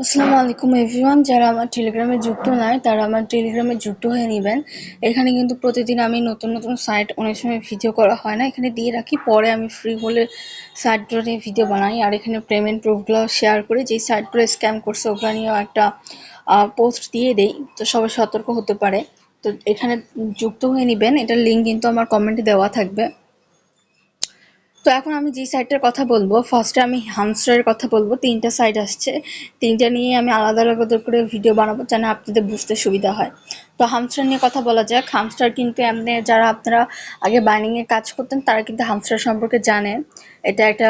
আসসালামু আলাইকুম এভরিওয়ান যারা আমার টেলিগ্রামে যুক্ত নাই, তারা আমার টেলিগ্রামে যুক্ত হয়ে নেবেন। এখানে কিন্তু প্রতিদিন আমি নতুন নতুন সাইট অনেক সময় ভিডিও করা হয় না। এখানে দিয়ে রাখি, পরে আমি ফ্রি হলে সাইটগুলো নিয়ে ভিডিও বানাই। আর এখানে পেমেন্ট প্রুফগুলো শেয়ার করে। যেই সাইটগুলো স্ক্যাম করছে, ওগুলো নিয়েও একটা পোস্ট দিয়ে দেই। তো সবাই সতর্ক হতে পারে। তো এখানে যুক্ত হয়ে নেবেন। এটার লিঙ্ক কিন্তু আমার কমেন্টে দেওয়া থাকবে। তো এখন আমি যে সাইটটার কথা বলব ফার্স্টে আমি হামস্টারের কথা বলব। তিনটা সাইট আসছে। তিনটা নিয়ে আমি আলাদা আলাদা করে ভিডিও বানাবো যেন আপনাদের বুঝতে সুবিধা হয়। তো হামস্টার নিয়ে কথা বলা যাক। হামস্টার কিন্তু এমনি যারা আপনারা আগে বাইনিংয়ে কাজ করতেন, তারা কিন্তু হামস্টার সম্পর্কে জানে। এটা একটা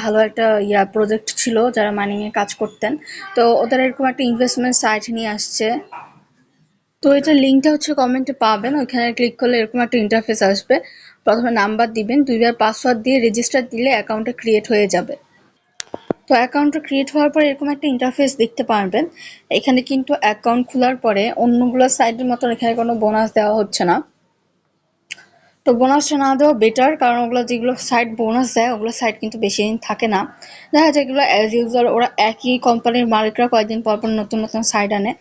ভালো একটা ইয়া প্রজেক্ট ছিল যারা মাইনিংয়ে কাজ করতেন। তো ওদের এরকম একটা ইনভেস্টমেন্ট সাইট নিয়ে আসছে। তো এটার লিঙ্কটা হচ্ছে কমেন্টে পাবেন, ওইখানে ক্লিক করলে এরকম একটা ইন্টারফেস আসবে। প্রথমে নাম্বার দিবেন, দুইবার পাসওয়ার্ড দিয়ে রেজিস্টার দিলে অ্যাকাউন্টটা ক্রিয়েট হয়ে যাবে। তো অ্যাকাউন্টটা ক্রিয়েট হওয়ার পরে এরকম একটা ইন্টারফেস দেখতে পারবেন। এখানে কিন্তু অ্যাকাউন্ট খোলার পরে অন্যগুলো সাইটের মতন এখানে কোনো বোনাস দেওয়া হচ্ছে না। তো বোনাসটা না দেওয়া বেটার কারণ ওগুলো যেগুলো সাইট বোনাস দেয়, ওগুলো সাইট কিন্তু বেশি দিন থাকে না। দেখা যায় এগুলো অ্যাজ ইউজার ওরা একই কোম্পানির মালিকরা কয়েকদিন পর পর নতুন নতুন সাইট আনে।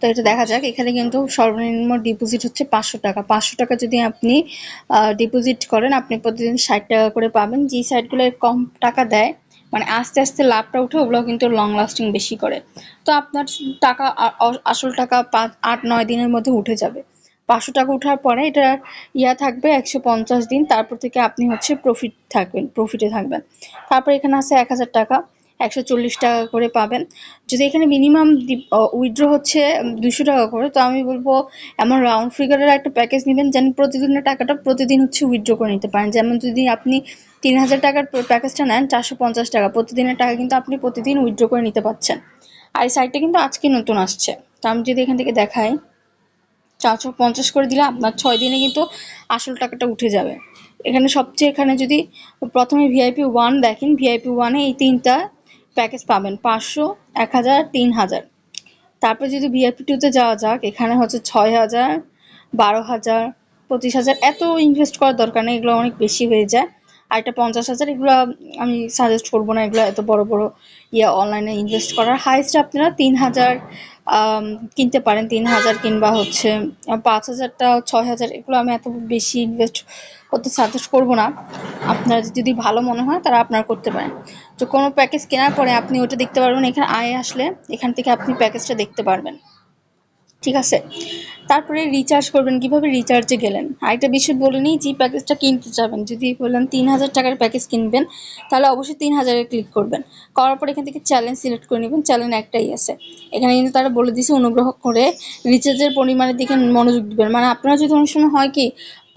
তো এটা দেখা যাক। এখানে কিন্তু সর্বনিম্ন ডিপোজিট হচ্ছে পাঁচশো টাকা। পাঁচশো টাকা যদি আপনি ডিপোজিট করেন, আপনি প্রতিদিন ষাট টাকা করে পাবেন। যে সাইটগুলো কম টাকা দেয় মানে আস্তে আস্তে লাভটা উঠে ওগুলো কিন্তু লং লাস্টিং বেশি করে। তো আপনার টাকা আসল টাকা পাঁচ, আট, নয় দিনের মধ্যে উঠে যাবে। পাঁচশো টাকা উঠার পরে এটা ইয়া থাকবে একশো পঞ্চাশ দিন। তারপর থেকে আপনি হচ্ছে প্রফিট থাকবেন প্রফিটে থাকবেন। তারপর এখানে আছে এক হাজার টাকা। একশো চল্লিশ টাকা করে পাবেন। যদি এখানে মিনিমাম উইথড্র হচ্ছে দুশো টাকা করে, তো আমি বলব, এমন রাউন্ড ফিগারের একটা প্যাকেজ নেবেন যেন প্রতিদিনের টাকাটা প্রতিদিন হচ্ছে উইথড্র করে নিতে পারেন। যেমন যদি আপনি তিন হাজার টাকার প্যাকেজটা নেন, চারশো পঞ্চাশ টাকা, প্রতিদিনের টাকা কিন্তু আপনি প্রতিদিন উইথড্র করে নিতে পারছেন। আর এই সাইটটা কিন্তু আজকে নতুন আসছে। তো আমি যদি এখান থেকে দেখাই, চারশো পঞ্চাশ করে দিলে আপনার ছয় দিনে কিন্তু আসল টাকাটা উঠে যাবে। এখানে সবচেয়ে এখানে যদি প্রথমে ভিআইপি ওয়ান দেখেন ভিআইপি ওয়ানে এই তিনটা প্যাকেজ পাবেন পাঁচশো, এক হাজার, তিন হাজার। তারপর যদি ভিআইপি টুতে যাওয়া যাক, এখানে হচ্ছে ছয় হাজার, বারো হাজার, পঁচিশ হাজার। এত ইনভেস্ট করার দরকার নেই, এগুলো অনেক বেশি হয়ে যায়। আর একটা পঞ্চাশ হাজার, এগুলো আমি সাজেস্ট করব না, এগুলো এত বড় বড় ইয়ে অনলাইনে ইনভেস্ট করার। হাইস্ট আপনারা তিন হাজার কিনতে পারেন। তিন হাজার কিংবা হচ্ছে পাঁচ হাজারটা, ছয় হাজার, এগুলো আমি এত বেশি ইনভেস্ট করতে সাজেস্ট করব না। আপনার যদি ভালো মনে হয় তারা আপনার করতে পারেন। তো কোনো প্যাকেজ কেনার পরে আপনি ওটা দেখতে পারবেন, এখানে আয় আসলে এখান থেকে আপনি প্যাকেজটা দেখতে পারবেন। ঠিক আছে? তারপরে রিচার্জ করবেন, কীভাবে রিচার্জে গেলেন? আরেকটা বিষয় বলে নিই, যে প্যাকেজটা কিনতে যাবেন, যদি বললেন তিন হাজার টাকার প্যাকেজ কিনবেন, তাহলে অবশ্যই তিন হাজারে ক্লিক করবেন। করার পর এখান থেকে চ্যালেঞ্জ সিলেক্ট করে নেবেন চ্যালেঞ্জ একটাই আছে। এখানে কিন্তু তারা বলে দিয়েছে, অনুগ্রহ করে রিচার্জের পরিমাণের দিকে মনোযোগ দিবেন। মানে আপনারা যদি সময় হয় কি,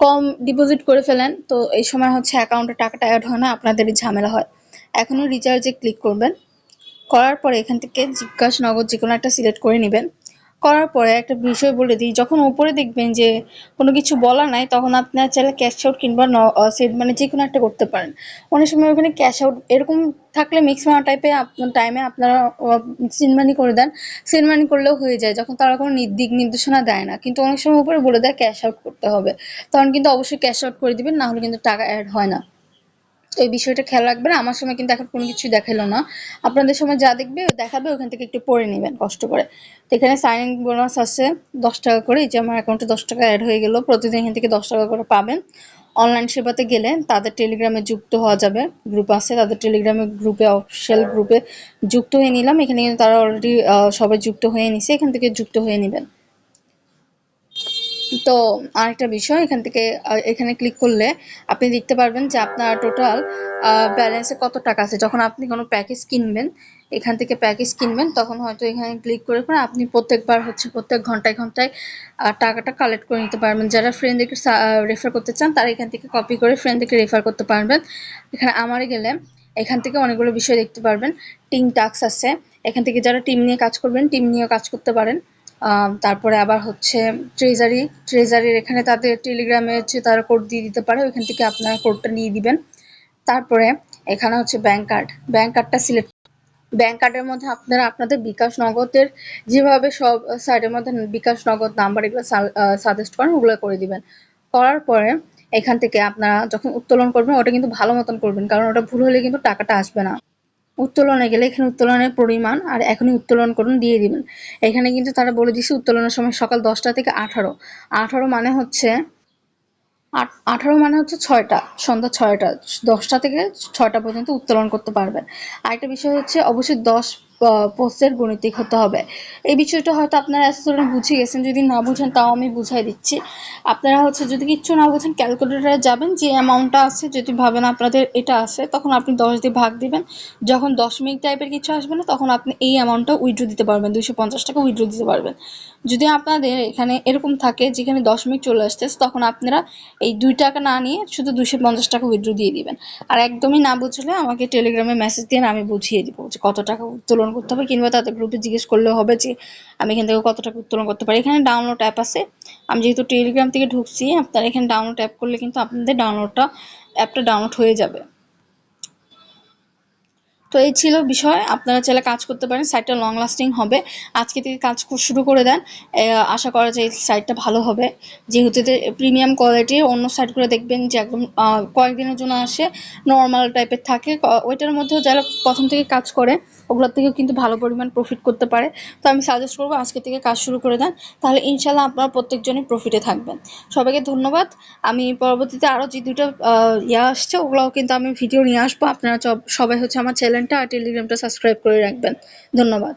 কম ডিপোজিট করে ফেলেন, তো এই সময় হচ্ছে অ্যাকাউন্টে টাকাটা অ্যাড হয় না আপনাদেরই ঝামেলা হয়। এখনও রিচার্জে ক্লিক করবেন। করার পরে এখান থেকে জিজ্ঞাসা নগদ যে কোনো একটা সিলেক্ট করে নেবেন। করার পরে একটা বিষয় বলে দিই, যখন উপরে দেখবেন যে কোনো কিছু বলা নাই, তখন আপনার চাইলে ক্যাশ আউট কিংবা সেট মানে যে কোনো একটা করতে পারেন। অনেক সময় ওখানে ক্যাশ আউট এরকম থাকলে মিক্স মানা টাইপে টাইমে আপনারা সিনমানি করে দেন। সিনমানি করলেও হয়ে যায়, যখন তারা কোনো দিক নির্দেশনা দেয় না। কিন্তু অনেক সময় উপরে বলে দেয় ক্যাশ আউট করতে হবে। তখন কিন্তু অবশ্যই ক্যাশ আউট করে দিবেন, না হলে কিন্তু টাকা অ্যাড হয় না। তো এই বিষয়টা খেয়াল রাখবেন। আমার সময় কিন্তু এখন কোনো কিছু দেখাল না। আপনাদের সময় যা দেখবে দেখাবে, ওখান থেকে একটু পড়ে নেবেন কষ্ট করে। তো এখানে সাইন ইন বোনাস আছে, দশ টাকা করে। এই যে আমার অ্যাকাউন্টে দশ টাকা অ্যাড হয়ে গেল, প্রতিদিন এখান থেকে দশ টাকা করে পাবেন। অনলাইন সেবাতে গেলে তাদের টেলিগ্রামে যুক্ত হওয়া যাবে। গ্রুপ আছে, তাদের টেলিগ্রামে গ্রুপে অফিসিয়াল গ্রুপে যুক্ত হয়ে নিলাম। এখানে কিন্তু তারা অলরেডি সবাই যুক্ত হয়ে নিছে। এখান থেকে যুক্ত হয়ে নেবেন। তো আরেকটা বিষয়, এখান থেকে এখানে ক্লিক করলে আপনি দেখতে পারবেন যে আপনার টোটাল ব্যালেন্সে কত টাকা আছে। যখন আপনি কোনো প্যাকেজ কিনবেন, এখান থেকে প্যাকেজ কিনবেন, তখন হয়তো এখানে ক্লিক করে করে আপনি প্রত্যেকবার হচ্ছে প্রত্যেক ঘন্টায় ঘন্টায় টাকাটা কালেক্ট করে নিতে পারবেন। যারা ফ্রেন্ডদেরকে রেফার করতে চান, তারা এখান থেকে কপি করে ফ্রেন্ডদেরকে রেফার করতে পারবেন। এখানে আমারে গেলে এখান থেকে অনেকগুলো বিষয় দেখতে পারবেন। টিম টাক্স আছে। এখান থেকে যারা টিম নিয়ে কাজ করবেন টিম নিয়েও কাজ করতে পারেন। তারপরে আবার হচ্ছে ট্রেজারি ট্রেজারির এখানে তাদের টেলিগ্রামে হচ্ছে তারা কোড দিয়ে দিতে পারে, ওইখান থেকে আপনারা কোডটা নিয়ে দিবেন। তারপরে এখানে হচ্ছে ব্যাংক কার্ড ব্যাংক কার্ডটা সিলেক্ট ব্যাংক কার্ডের মধ্যে আপনারা আপনাদের বিকাশ নগদের যেভাবে সব সাইডের মধ্যে বিকাশ নগদ নাম্বার এগুলো সাজেস্ট করেন, ওগুলো করে দিবেন। করার পরে এখান থেকে আপনারা যখন উত্তোলন করবেন, ওটা কিন্তু ভালো মতন করবেন, কারণ ওটা ভুল হলে কিন্তু টাকাটা আসবে না। উত্তোলনে গেলে এখানে উত্তোলনের পরিমাণ আর এখনই উত্তোলন করুন, দিয়ে দিবেন। এখানে কিন্তু তারা বলে দিচ্ছে উত্তোলনের সময় সকাল দশটা থেকে আঠারো। আঠারো মানে হচ্ছে আঠারো মানে হচ্ছে ছয়টা, সন্ধ্যা ছয়টা, দশটা থেকে ছয়টা পর্যন্ত উত্তোলন করতে পারবেন। আরেকটা বিষয় হচ্ছে অবশ্যই দশ পোস্টের গণিতিক হতে হবে। এই বিষয়টা হয়তো আপনারা স্টুডেন্ট বুঝে গেছেন, যদি না বুঝেন তাও আমি বুঝাই দিচ্ছি। আপনারা হচ্ছে যদি কিচ্ছু না বুঝেন ক্যালকুলেটারে যাবেন, যে অ্যামাউন্টটা আছে, যদি ভাবেন আপনাদের এটা আছে, তখন আপনি দশ দিয়ে ভাগ দিবেন। যখন দশমিক টাইপের কিছু আসবে না, তখন আপনি এই অ্যামাউন্টটা উইড্রো দিতে পারবেন, দুইশো পঞ্চাশ টাকা উইড্রো দিতে পারবেন। যদি আপনাদের এখানে এরকম থাকে, যেখানে দশমিক চলে আসতেছে, তখন আপনারা এই দুই টাকা না নিয়ে শুধু দুশো পঞ্চাশ টাকা উইথড্র দিয়ে দিবেন। আর একদমই না বুঝলে আমাকে টেলিগ্রামে মেসেজ দিয়ে আমি বুঝিয়ে দিব যে কত টাকা উত্তোলন করতে হবে কিংবা তাদের গ্রুপে জিজ্ঞেস করলে হবে যে, আমি এখান থেকে কত টাকা উত্তোলন করতে পারি। এখানে ডাউনলোড অ্যাপ আছে। আমি যেহেতু টেলিগ্রাম থেকে ঢুকছি, আপনারা এখানে ডাউনলোড অ্যাপ করলে কিন্তু আপনাদের ডাউনলোডটা অ্যাপটা ডাউনলোড হয়ে যাবে। তো এই ছিল বিষয়। আপনারা চাইলে কাজ করতে পারেন সাইটটা লং লাস্টিং হবে। আজকে থেকে কাজ শুরু করে দেন। আশা করা যায় সাইটটা ভালো হবে। যেহেতু প্রিমিয়াম কোয়ালিটির অন্য সাইটগুলো দেখবেন যে একদম কয়েকদিনের জন্য আসে নর্মাল টাইপের থাকে। ওইটার মধ্যেও যারা প্রথম থেকে কাজ করে, ওগুলোর থেকেও কিন্তু ভালো পরিমাণ প্রফিট করতে পারে। তো আমি সাজেস্ট করব আজকে থেকে কাজ শুরু করে দেন। তাহলে ইনশাল্লাহ আপনারা প্রত্যেকজনই প্রফিটে থাকবেন। সবাইকে ধন্যবাদ। আমি পরবর্তীতে আরও যে দুটো ইয়ে আসছে, ওগুলোও কিন্তু আমি ভিডিও নিয়ে আসব। আপনারা সব- সবাই হচ্ছে আমার চ্যানেলটা আর টেলিগ্রামটা সাবস্ক্রাইব করে রাখবেন। ধন্যবাদ।